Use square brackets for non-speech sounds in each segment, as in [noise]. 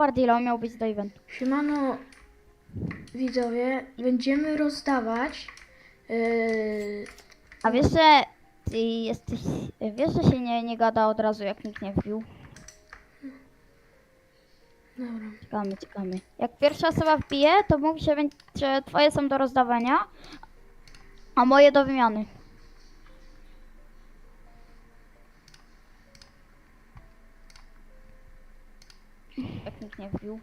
Bardilo miał być do eventu. Siemano widzowie, będziemy rozdawać yy, A wiesz, że ty jesteś... Wiesz, że się nie, nie gada od razu, jak nikt nie wbił? dobra, Czekamy, czekamy. Jak pierwsza osoba wbije, to mówi się, że twoje są do rozdawania, a moje do wymiany. Nie wbił.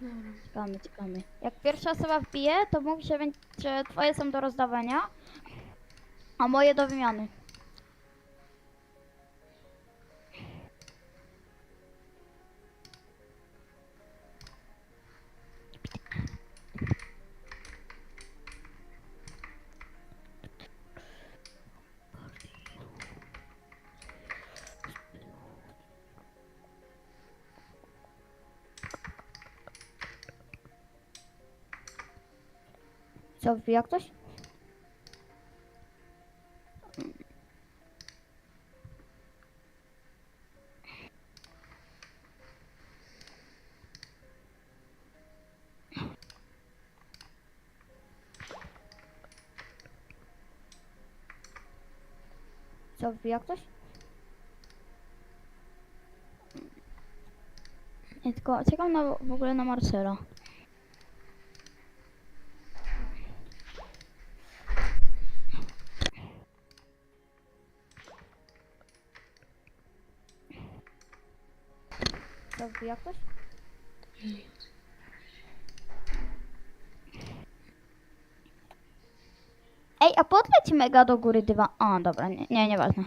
dobra. Czekamy, czekamy. Jak pierwsza osoba wbije, to mówi się, że twoje są do rozdawania, a moje do wymiany. Co, wbija ktoś? Co, wbija ktoś? Nie, tylko czekam na, w ogóle na Marcela. Co, wbija ktoś? Ej, a podleć mega do góry dywan. A, dobra, nie, nie, nieważne.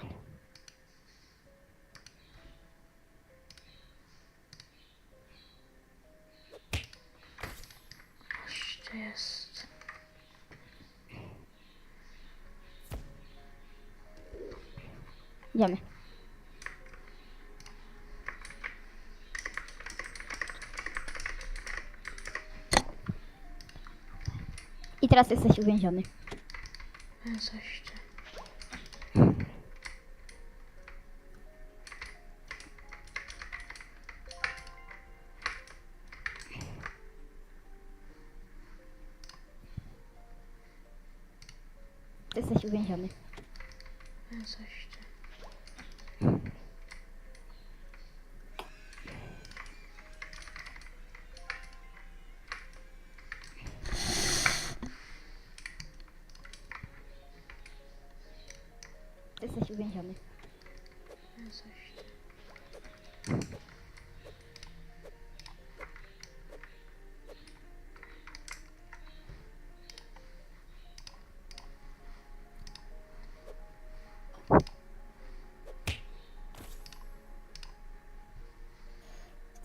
Teraz jesteś uwięziony. Coś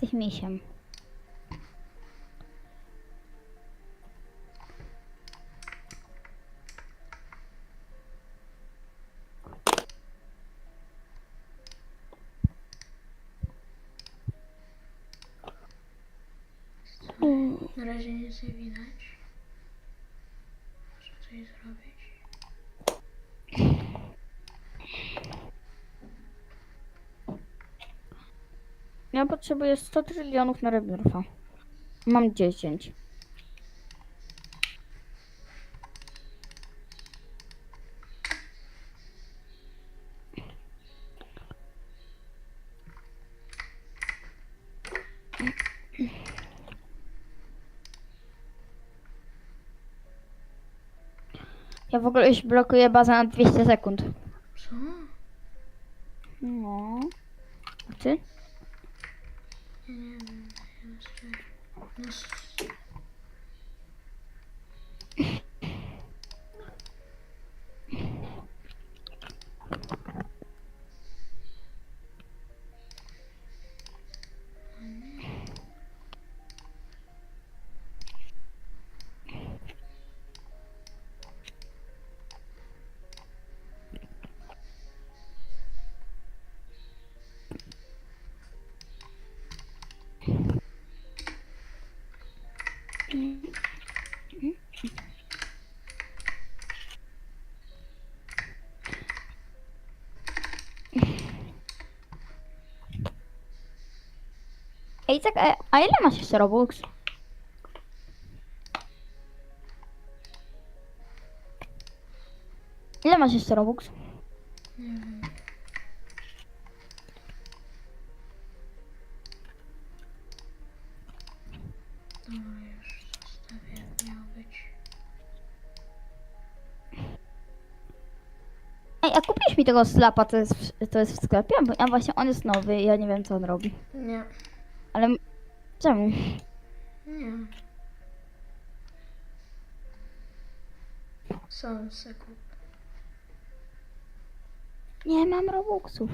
Jesteś misiem. Nie widać. Muszę coś zrobić. Ja potrzebuję 100 trylionów na rebirfa. Mam 10. w ogóle już blokuję bazę na 200 sekund. Co? No. A ty? Nie wiem. Jeszcze. No, s- Ej, tak, a, a ile masz jeszcze Robux? Ile masz jeszcze Robux? Nie wiem. Ej, a kupisz mi tego slapa, to jest, w- to jest w sklepie? Bo ja właśnie, on jest nowy ja nie wiem, co on robi. Nie, czemu? nie. Sam se kup. Nie mam Robuxów.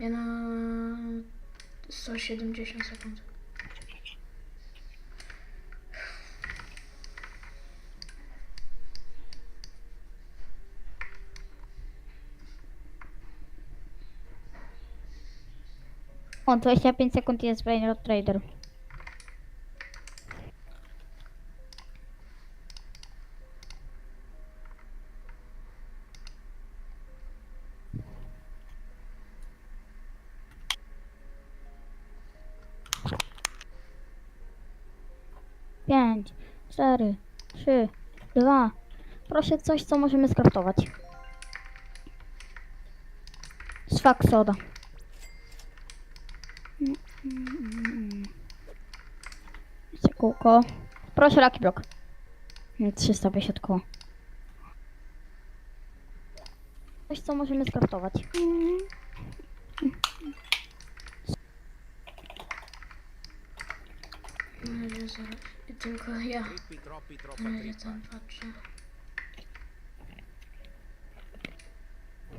Ja na 170 sekund. O, 25 sekund jest Brainrot Trader. Trzy, dwa. Proszę coś, co możemy skraftować. Szwak soda. Jeszcze kółko. Proszę Lucky Block. Mm, 350 koło. Coś co możemy skraftować. Zaraz. I tylko ja. Razie trippa. tam patrzę.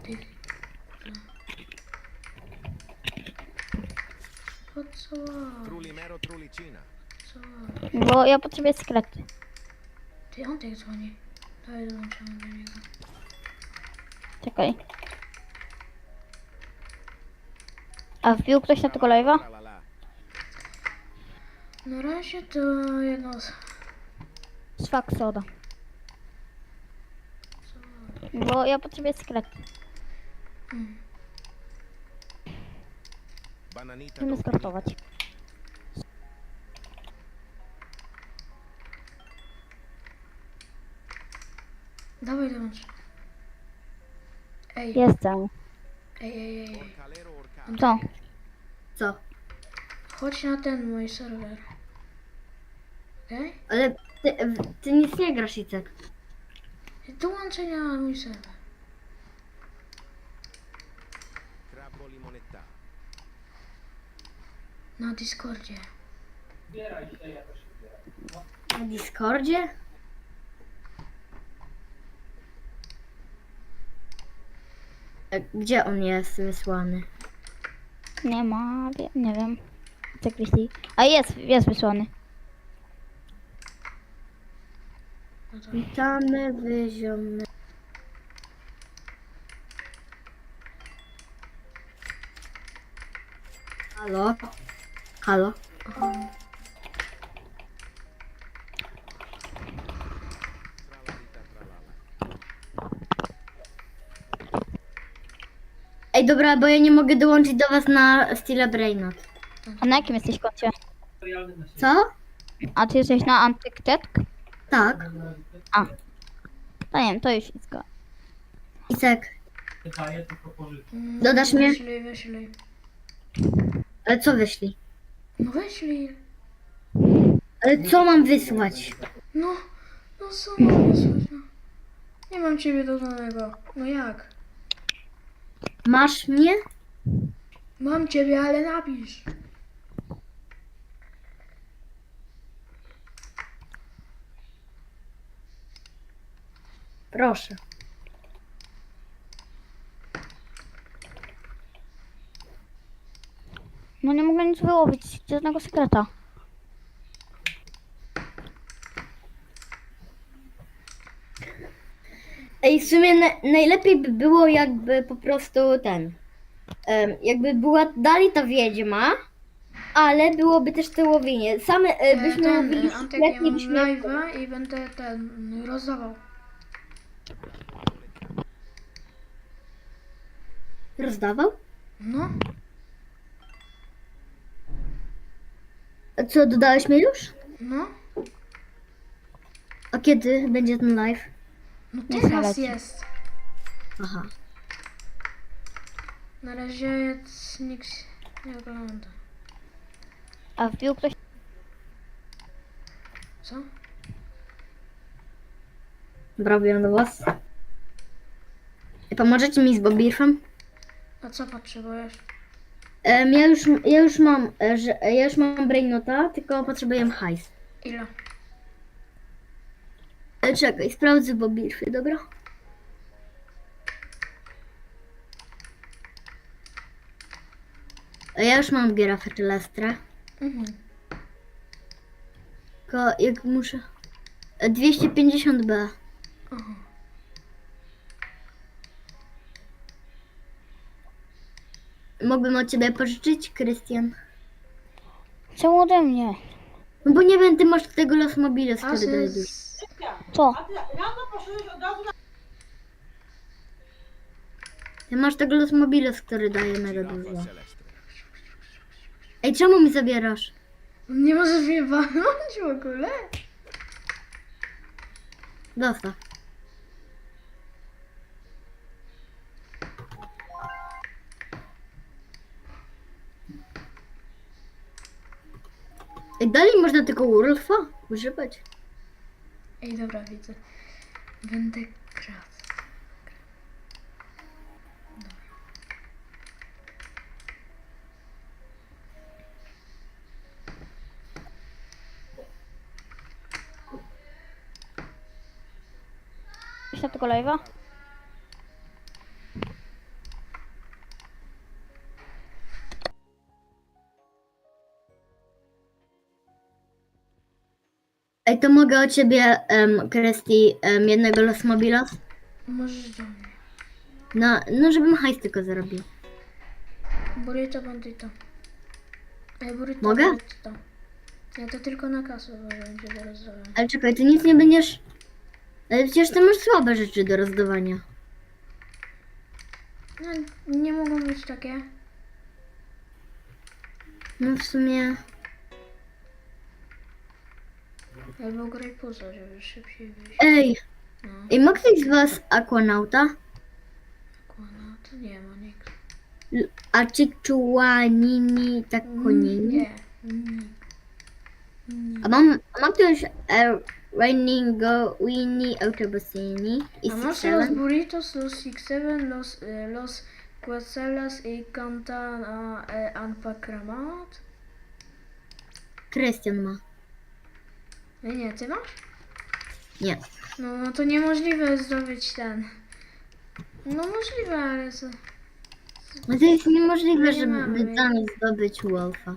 Ty. Po co? Trulli mero, trulli cina. Co? Bo ja potrzebuję skret. Ty on tak dzwoni. Dawaj dołączamy do niego. Czekaj. A wbił ktoś na tego live'a? Na razie to jedno z... Szwak soda. Bo ja potrzebuję skret. Mm. Bananita skraftować. Dawaj dołącz. Ej, Jestem. ej, ej, ej. Co? Co? Chodź na ten mój serwer. Okej? Ale ty, ty nic nie grasz, Icek. Dołączaj na mój serwer. Limonetta. Na Discordzie. Na Discordzie? E, Gdzie on jest wysłany? Nie ma, wie- nie wiem. Tak wyślij. A jest, jest wysłany. Witamy, wyziomy. Halo? Halo? Ej, dobra, bo ja nie mogę dołączyć do was na Stile Brainot. A na jakim jesteś koncie? Co? A ty jesteś na Antyktech? Tak. To nie wiem, to już wszystko. Icek, Mm, Dodasz mnie? Wyślij, wyślij. ale co wyśli? No wyślij. Ale co mam wysłać? No, no co mam wysłać, no. Nie mam ciebie dodanego. No jak? Masz mnie? Mam ciebie, ale napisz. Proszę. No nie mogę nic wyłowić, żadnego sekreta. Ej, w sumie na, najlepiej by było jakby po prostu ten. em, jakby była dalej ta wiedźma, ale byłoby też to łowienie. Same e, E, byśmy ten, łowili e, Antek, ja i mam byśmy... live'a i będę ten rozdawał. Rozdawał? No, A co, dodałeś mnie już? no, A kiedy będzie ten live? no Nie teraz jest. Aha. Na razie jest nikt nie ogląda. A wbił ktoś... Co? Brawo do was. Pomożecie mi z Bobirfem? A co potrzebujesz? Em, ja, już, ja już mam, e, że, ja już mam brainota, tylko potrzebuję hajs. Ile? E, czekaj, sprawdzę Bobirfy, dobra? A ja już mam girafę czy lestrę. Mhm. Tylko jak muszę... e, 250B. Aha. Mógłbym od ciebie pożyczyć, Krystian? Czemu ode mnie? No bo nie wiem, ty masz tego Los Mobiles, A który daje z... dużo. Co? Ty masz tego Los Mobiles, który daje mega dużo. Ej, czemu mi zabierasz? Nie możesz mnie walnąć w ogóle? Dostaw. Ej, dalej można tego Wolfa używać? Ej, dobra, widzę. Będę kradł. Na tego live'a? Ej, to mogę od ciebie, um, Kresti, jednego Los Mobilos? Możesz do mnie. No, no, żebym hajs tylko zarobił. Burrito bandito. Ej, burrito Mogę? Ja to tylko na kasę będzie do rozdawania. Ale czekaj, ty nic nie będziesz... Ale przecież ty masz słabe rzeczy do rozdawania. No, nie mogą być takie. No w sumie... Albo graj poza, żeby szybciej wyjść. Ej, No, ej, ma ktoś z was Aquanauta? to nie ma nikt. L- A Cicciuanini Takonini? Nie, nikt. A mam, a ma ktoś e, Rainingo Winnie Autobusini i A masz los Sixelen? burritos, los Six Seven, los, eh, los Quetzales y cantan a eh, Anpakramat? Krystian ma. Nie, nie, ty masz? Nie. No, no to niemożliwe zdobyć ten. No możliwe, ale co? No to jest niemożliwe, nie mamy. żeby tam zdobyć Wolfa.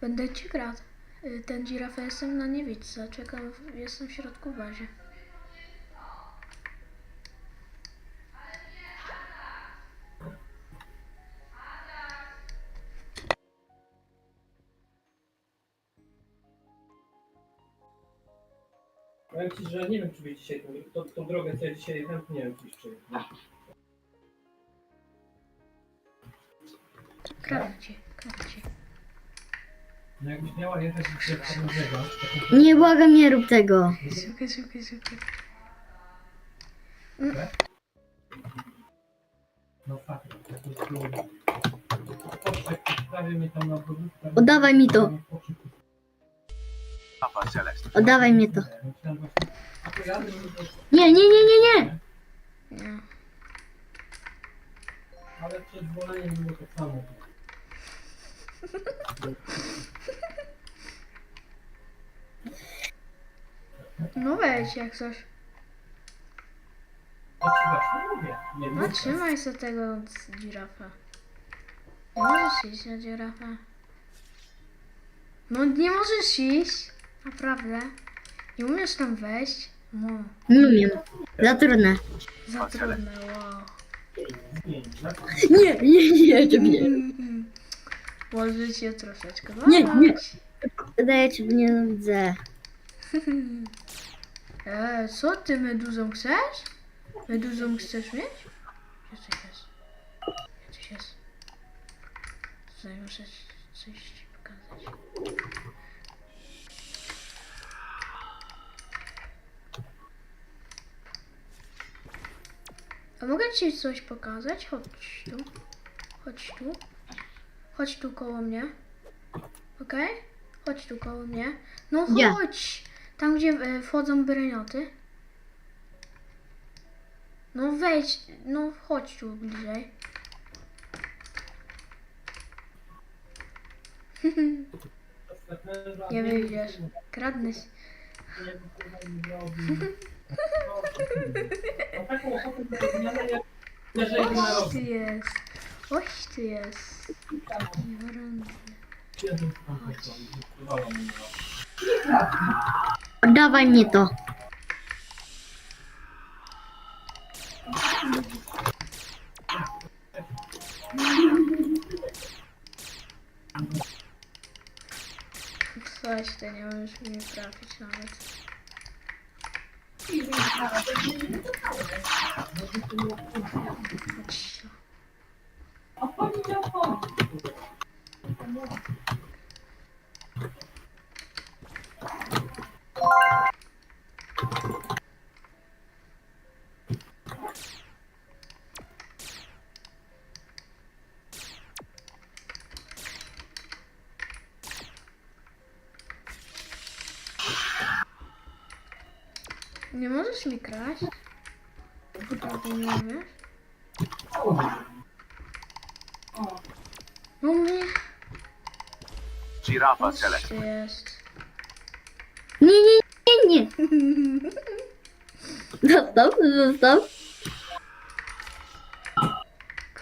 Będę ci kradł. Y, Ten girafę jestem na niewidce. Czekam, jestem w środku bazie. Powiem ci, że nie wiem, czy byś dzisiaj tą, tą, drogę, co ja dzisiaj jechałem, nie wiem, czy byś przejechał. Kradnę cię, kradnę cię. No jakbyś miała jechać Nie błagam, nie rób tego. Szukaj, szukaj, szukaj. no fakt, po prostu... Tam na produktach. Oddawaj mi to. Oddawaj mnie to. Myślałem właśnie, a to jadę, żeby to... Nie, nie, nie, nie, nie. Nie. Ale przed było to samo. [laughs] No weź jak coś. Nie No trzymaj sobie tego z. Nie możesz iść na dziurafę. No nie możesz iść. Naprawdę. Nie umiesz tam wejść. No, Nie umiem. Za trudne. za trudne, wow. Nie, nie, nie, to nie. Może cię troszeczkę Nie, nie. Daję ci nie widzę. [laughs] E, co ty meduzą chcesz? Meduzą chcesz mieć? Gdzie coś jest? Gdzie coś jest? Tutaj muszę coś ci pokazać. A mogę ci coś pokazać? Chodź tu. Chodź tu. Chodź tu koło mnie. Okej? Chodź tu koło mnie. No chodź! Tam gdzie e, wchodzą brynioty. No wejdź, no chodź tu bliżej. [laughs] Nie wyjdziesz. Kradnę się. Oś ty jest. Oś ty jest. Niewarunny. Oddawaj mnie to. Coś ty nie możesz mnie trafić nawet. Chodź Nie możesz mi kraść? Naprawdę nie umiesz? No mnie. Girafa select. jest? Nie, nie, nie, nie. [laughs] Zostaw, zostaw.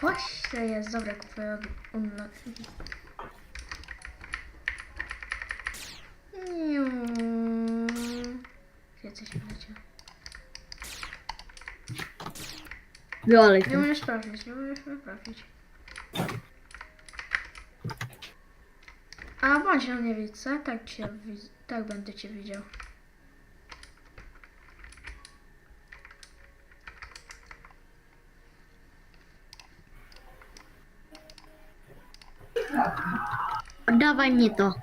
Kość to jest. Dobra, kupuję od unlock. Niu. Gdzie coś wyleciał? Nie to. umiesz trafić, nie umiesz mnie trafić. A bądź na niewidce, tak cię tak będę cię widział. Oddawaj mnie to.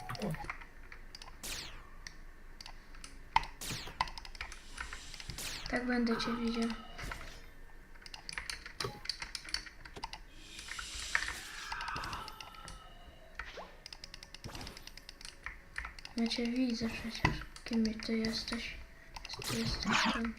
Tak będę cię widział. Ja cię widzę przecież. Kim ty jesteś? Ty jesteś tam.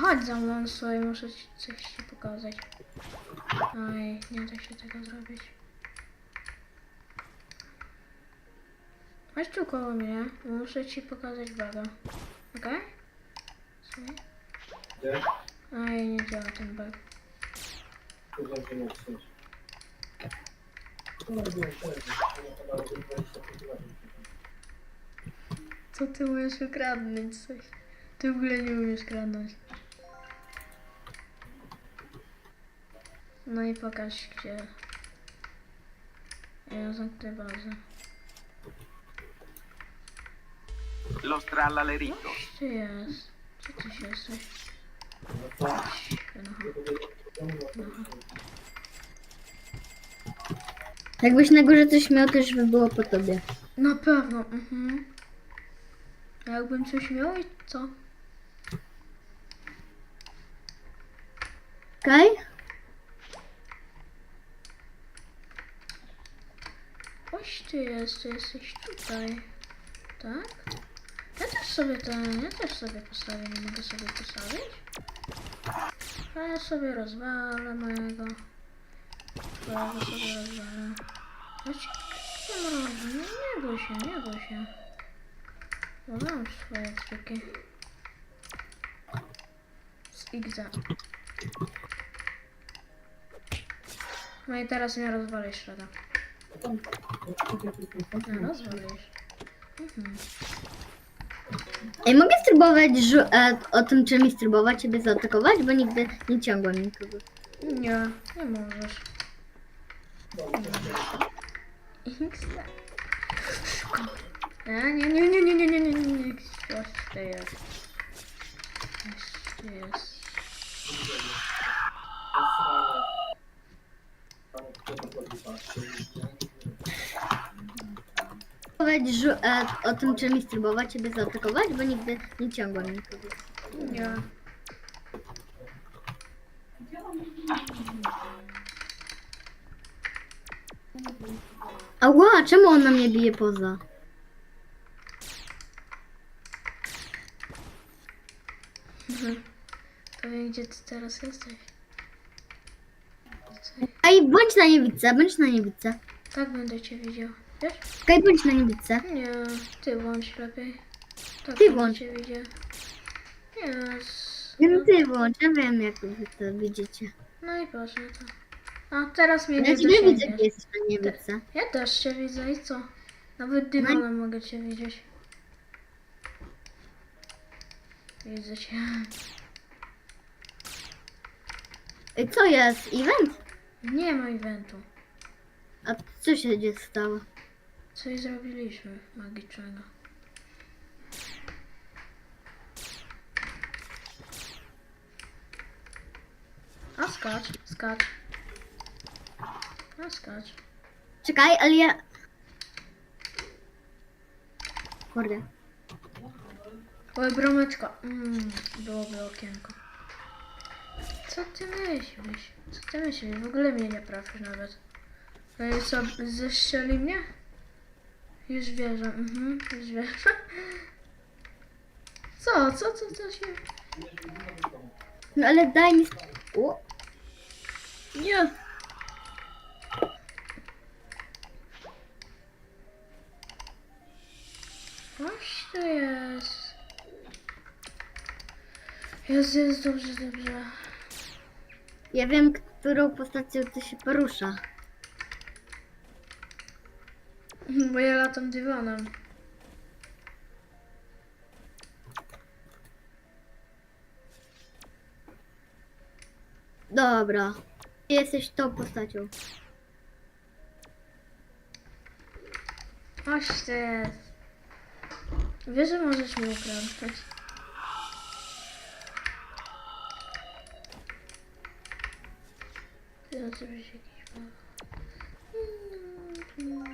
Chodź za mną, słuchaj, muszę ci coś ci pokazać. Oj, nie da się tego zrobić. Chodź tu koło mnie, muszę ci pokazać baga. Okej? Słuchaj. Oj, nie działa ten bug. Co ty umiesz ukradnąć coś? Ty w ogóle nie umiesz kradnąć. No i pokaż gdzie. Ja zamknę bazę. Los tralaleritos. Gdzie ty jest? Gdzie ty się jesteś? No. Jakbyś na górze coś miał, też by było po tobie. Na pewno, mhm. A jakbym coś miał i co? Okej? Oś ty jest, ty jesteś tutaj. Tak? Ja też sobie ten, ja też sobie postawię, nie mogę sobie postawić? A ja sobie rozwalę mojego. Twojego sobie rozwalę. Chodź, nie nie, nie bój się, nie bój się. Bo mam swoje triki. Z Xa. No i teraz nie rozwalisz Shredda. Nie rozwalisz. Mhm. Ej, mogę spróbować e, o tym, czy mi spróbować ciebie zaatakować, bo nigdy nie ciągłem nikogo. Nie, nie możesz. Nie, nie, nie, nie, nie, nie, nie, nie, nie, nie. Coś to jest. Spróbować żu- e, o tym, czy mi spróbować ciebie zaatakować, bo nigdy nie ciągłem nikogo. Nie. Ała, czemu on na mnie bije poza? Mhm. To wiem, gdzie ty teraz jesteś. Ej, bądź na niewidce, bądź na niewidce. Tak będę cię widział. Wiesz? Okej, bądź na niewidce. Nie, ty włącz lepiej. Tak Ty włącz. cię widział. Yes. Nie no ty włącz, ja wiem jak wy to widzicie. No i proszę to. A teraz mnie Ja nie ciebie widzę, gdzie jesteś na niewidce. Ja też cię widzę i co? Nawet dywanem mogę cię widzieć. Widzę cię. Ej, co jest? Event? Nie ma eventu. A co się dzieje stało? Coś zrobiliśmy magicznego. A skacz, skacz. A skacz. Czekaj, ale ja... Kurde. Oj, bromeczka. Mm, byłoby okienko. Co ty myślisz? Co ty myślisz? W ogóle mnie nie trafisz nawet. No i co, zestrzeli mnie? Już wierzę, mhm, już wierzę. Co, co, co, co się... No ale daj mi... O. Nie. Coś to jest. Jest, jest, dobrze, dobrze. Ja wiem, którą postacią ty się porusza. Bo ja latam dywanem. Dobra. Ty jesteś tą postacią. Coś to jest. Wiesz, że możesz mnie ciebie się jakiś ma.